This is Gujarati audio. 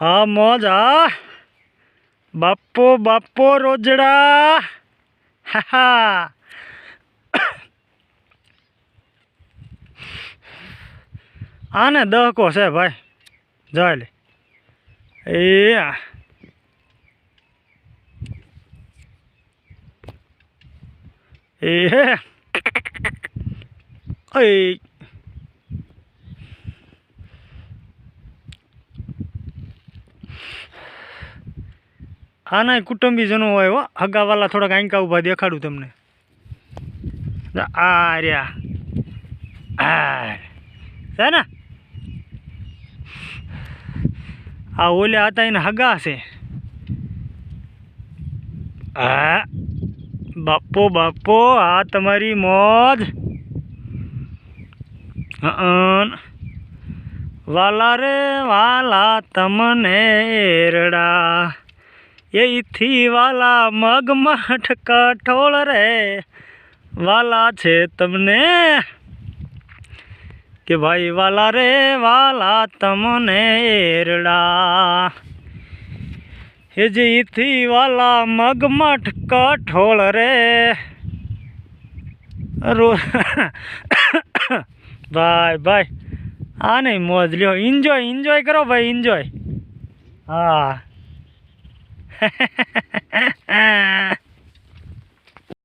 હા, મોજ, હા. બાપો બાપો, રોજડા. હા આને દહકો છે ભાઈ. જોઈ લે. એ એ એ હે ઓય આના કુટુંબીજનો હોય હો. હગાવાલા થોડાક આંકા ઊભા દેખાડું તમને. આ રહ્યા. આ. છે ને? આ ઓલ્યા હતા એને હગા છે. હા બાપો બાપો, આ તમારી મોજ. હં. વાલા રે, વાલા તમને એરડા. એથી વાલા મગમઠ કઠોળ રે. વાલા છે તમને કે ભાઈ વાલા રે, વાલા તમને એરડા. એ જે ઇથી વાલા મગમઠ કઠોળ રે. રો ભાઈ ભાઈ આ નહીં મોજ લ્યો. એન્જોય એન્જોય કરો ભાઈ એન્જોય હા. Ha ha ha ha ha!